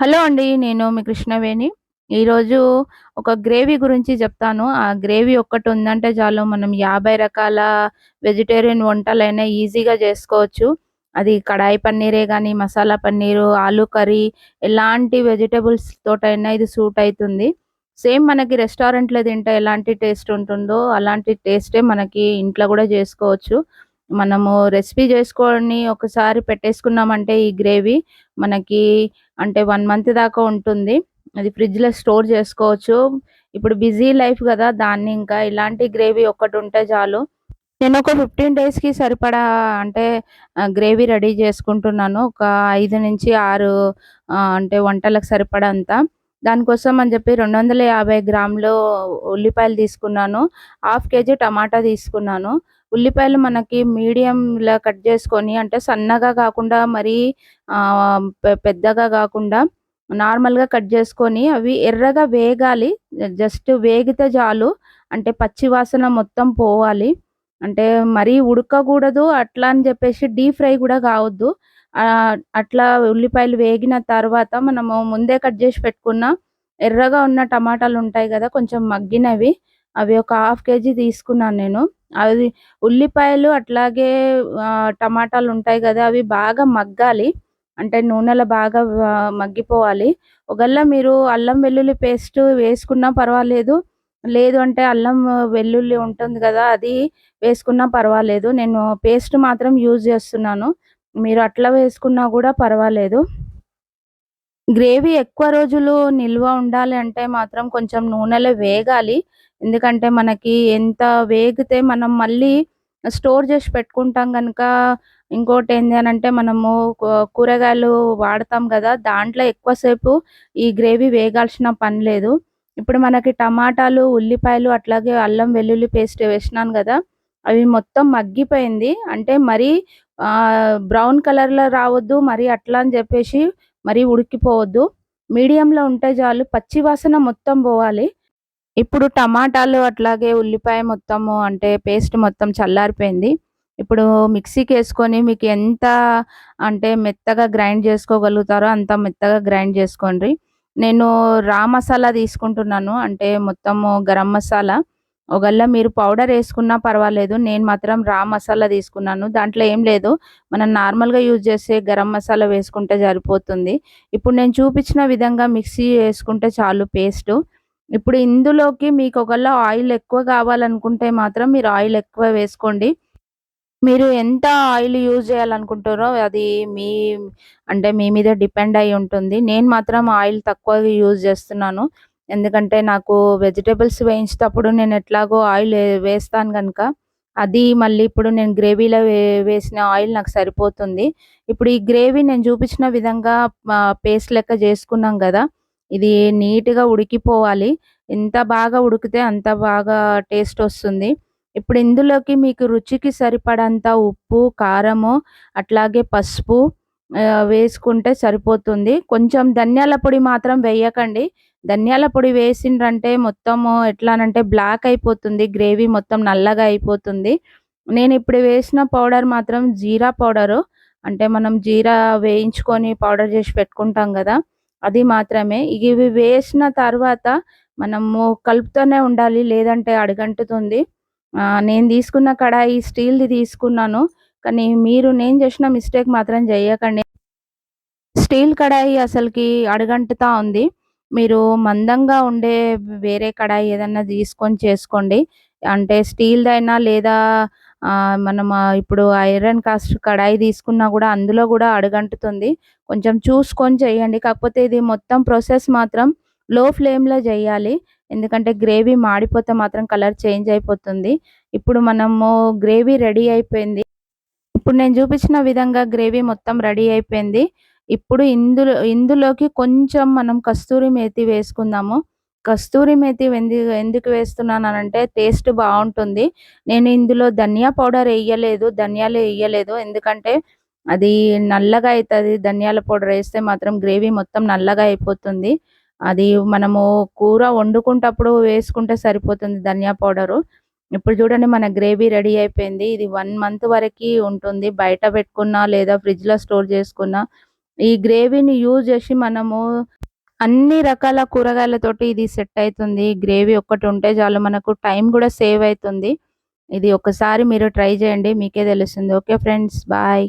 Hello అండి. నేను మీ కృష్ణవేణి. ఈరోజు ఒక గ్రేవీ గురించి చెప్తాను. ఆ గ్రేవీ ఒక్కటి ఉందంటే చాలు మనం 50 రకాల వెజిటేరియన్ వంటలైనా ఈజీగా చేసుకోవచ్చు అది కడాయి పన్నీరే కానీ మసాలా పన్నీరు, ఆలు కర్రీ ఎలాంటి వెజిటబుల్స్ తోటైనా ఇది సూట్ అవుతుంది సేమ్ మనకి రెస్టారెంట్‌లో తింటే ఎలాంటి టేస్ట్ ఉంటుందో, అలాంటి టేస్టే మనకి ఇంట్లో కూడా చేసుకోవచ్చు మనము రెసిపీ చేసుకొని ఒకసారి పెట్టేసుకున్నామంటే ఈ గ్రేవీ మనకి అంటే వన్ మంత్ దాకా ఉంటుంది. అది ఫ్రిడ్జ్‌లో స్టోర్ చేసుకోవచ్చు ఇప్పుడు బిజీ లైఫ్ కదా దాన్ని ఇంకా ఇలాంటి గ్రేవీ ఒక్కటుంటే చాలు. నేను ఒక ఫిఫ్టీన్ డేస్‌కి సరిపడా అంటే గ్రేవీ రెడీ చేసుకుంటున్నాను ఒక ఐదు నుంచి ఆరు అంటే వంటలకు సరిపడంత. దానికోసం అని చెప్పి రెండు వందల యాభై గ్రాములు ఉల్లిపాయలు తీసుకున్నాను. హాఫ్ కేజీ టమాటా తీసుకున్నాను. ఉల్లిపాయలు మనకి మీడియంలా కట్ చేసుకొని అంటే సన్నగా కాకుండా మరీ పె పెద్దగా కాకుండా నార్మల్‌గా కట్ చేసుకొని అవి ఎర్రగా వేగాలి. జస్ట్ వేగితే చాలు. అంటే పచ్చి వాసన మొత్తం పోవాలి. అంటే మరీ ఉడకకూడదు అట్లా అని చెప్పేసి డీప్ ఫ్రై కూడా కావద్దు అట్లా ఉల్లిపాయలు వేగిన తర్వాత మనము ముందే కట్ చేసి పెట్టుకున్న ఎర్రగా ఉన్న టమాటాలు ఉంటాయి కదా కొంచెం మగ్గినవి. అవి ఒక హాఫ్ కేజీ తీసుకున్నాను నేను. అది ఉల్లిపాయలు అట్లాగే టమాటాలు ఉంటాయి కదా అవి బాగా మగ్గాలి. అంటే నూనెలో బాగా మగ్గిపోవాలి. ఒకవేళ మీరు అల్లం వెల్లుల్లి పేస్ట్ వేసుకున్నా పర్వాలేదు. లేదు అంటే అల్లం వెల్లుల్లి ఉంటుంది కదా అది వేసుకున్నా పర్వాలేదు. నేను పేస్ట్ మాత్రం యూజ్ చేస్తున్నాను మీరు అట్లా వేసుకున్నా కూడా పర్వాలేదు. గ్రేవీ ఎక్కువ రోజులు నిల్వ ఉండాలి అంటే మాత్రం కొంచెం నూనెలో వేగాలి. ఎందుకంటే మనకి ఎంత వేగితే మనం మళ్ళీ స్టోర్ చేసి పెట్టుకుంటాం కనుక ఇంకోటి ఏంది అని అంటే మనము కూరగాయలు వాడతాం కదా దాంట్లో ఎక్కువ సేపు ఈ గ్రేవీ వేగాల్సిన పని లేదు. ఇప్పుడు మనకి టమాటాలు, ఉల్లిపాయలు అట్లాగే అల్లం వెల్లుల్లి పేస్ట్ వేసినాను కదా అవి మొత్తం మగ్గిపోయింది. అంటే మరీ బ్రౌన్ కలర్‌లో రావద్దు. మరి అట్లా అని చెప్పేసి మరీ ఉడికిపోవద్దు. మీడియంలో ఉంటే చాలు. పచ్చి వాసన మొత్తం పోవాలి ఇప్పుడు టమాటాలు అట్లాగే ఉల్లిపాయ మొత్తము అంటే పేస్ట్ మొత్తం చల్లారిపోయింది. ఇప్పుడు మిక్సీకేసుకొని మీకు ఎంత అంటే మెత్తగా గ్రైండ్ చేసుకోగలుగుతారో అంత మెత్తగా గ్రైండ్ చేసుకోండి నేను రా మసాలా తీసుకుంటున్నాను. అంటే మొత్తము గరం మసాలా. ఒకవేళ మీరు పౌడర్ వేసుకున్నా పర్వాలేదు. నేను మాత్రం రా మసాలా తీసుకున్నాను. దాంట్లో ఏం లేదు. మనం నార్మల్‌గా యూజ్ చేసే గరం మసాలా వేసుకుంటే సరిపోతుంది. ఇప్పుడు నేను చూపించిన విధంగా మిక్సీ వేసుకుంటే చాలు పేస్టు. ఇప్పుడు ఇందులోకి మీకు ఒకవేళ ఆయిల్ ఎక్కువ కావాలనుకుంటే మాత్రం మీరు ఆయిల్ ఎక్కువ వేసుకోండి. మీరు ఎంత ఆయిల్ యూజ్ చేయాలనుకుంటారో అది మీ అంటే మీ మీద డిపెండ్ అయి ఉంటుంది. నేను మాత్రం ఆయిల్ తక్కువగా యూజ్ చేస్తున్నాను. ఎందుకంటే నాకు వెజిటేబుల్స్ వేయించేటప్పుడు నేను ఎట్లాగో ఆయిల్ వేస్తాను కనుక అది మళ్ళీ ఇప్పుడు నేను గ్రేవీలో వే వేసిన ఆయిల్ నాకు సరిపోతుంది. ఇప్పుడు ఈ గ్రేవీ నేను చూపించిన విధంగా పేస్ట్ లెక్క చేసుకున్నాం కదా ఇది నీట్‌గా ఉడికిపోవాలి. ఎంత బాగా ఉడికితే అంత బాగా టేస్ట్ వస్తుంది. ఇప్పుడు ఇందులోకి మీకు రుచికి సరిపడంత ఉప్పు, కారము, అట్లాగే పసుపు వేసుకుంటే సరిపోతుంది. కొంచెం ధనియాల పొడి మాత్రం వేయకండి. ధనియాల పొడి వేసిండ్రంటే మొత్తము ఎట్లానంటే బ్లాక్ అయిపోతుంది. గ్రేవీ మొత్తం నల్లగా అయిపోతుంది. నేను ఇప్పుడు వేసిన పౌడర్ మాత్రం జీరా పౌడరు. అంటే మనం జీరా వేయించుకొని పౌడర్ చేసి పెట్టుకుంటాం కదా అది మాత్రమే. ఇవి వేసిన తర్వాత మనము కలుపుతూనే ఉండాలి. లేదంటే అడుగంటుతుంది. నేను తీసుకున్న కడాయి స్టీల్‌ది తీసుకున్నాను. కానీ మీరు నేను చేసిన మిస్టేక్ మాత్రం చేయకండి స్టీల్ కడాయి అసలుకి అడుగంటుతా ఉంది. మీరు మందంగా ఉండే వేరే కడాయి ఏదన్నా తీసుకొని చేసుకోండి. అంటే స్టీల్‌దైనా లేదా మనం ఇప్పుడు ఐరన్ కాస్ట్ కడాయి తీసుకున్నా కూడా అందులో కూడా అడుగంటుతుంది. కొంచెం చూసుకొని చేయండి. కాకపోతే ఇది మొత్తం ప్రాసెస్ మాత్రం లో ఫ్లేమ్‌లో చేయాలి ఎందుకంటే గ్రేవీ మాడిపోతే మాత్రం కలర్ చేంజ్ అయిపోతుంది. ఇప్పుడు మనము గ్రేవీ రెడీ అయిపోయింది. ఇప్పుడు నేను చూపించిన విధంగా గ్రేవీ మొత్తం రెడీ అయిపోయింది. ఇప్పుడు ఇందులో ఇందులోకి కొంచెం మనం కస్తూరి మేతి వేసుకుందాము. కస్తూరి మేతి ఎందుకు ఎందుకు వేస్తున్నానంటే టేస్ట్ బాగుంటుంది నేను ఇందులో ధనియా పౌడర్ వేయలేదు ధనియాలు వేయలేదు ఎందుకంటే అది నల్లగా అయితది. ధనియాల పౌడర్ వేస్తే మాత్రం గ్రేవీ మొత్తం నల్లగా అయిపోతుంది. అది మనము కూర వండుకుంటప్పుడు వేసుకుంటే సరిపోతుంది ధనియా పౌడరు. ఇప్పుడు చూడండి మన గ్రేవీ రెడీ అయిపోయింది. ఇది వన్ మంత్ వరకి ఉంటుంది. బయట పెట్టుకున్నా లేదా ఫ్రిడ్జ్‌లో స్టోర్ చేసుకున్నా ఈ గ్రేవీని యూజ్ చేసి మనము అన్ని రకాల కూరగాయలతోటి ఇది సెట్ అవుతుంది గ్రేవీ ఒక్కటి ఉంటే చాలు మనకు టైం కూడా సేవ్ అవుతుంది. ఇది ఒకసారి మీరు ట్రై చేయండి మీకే తెలుస్తుంది. Okay friends bye.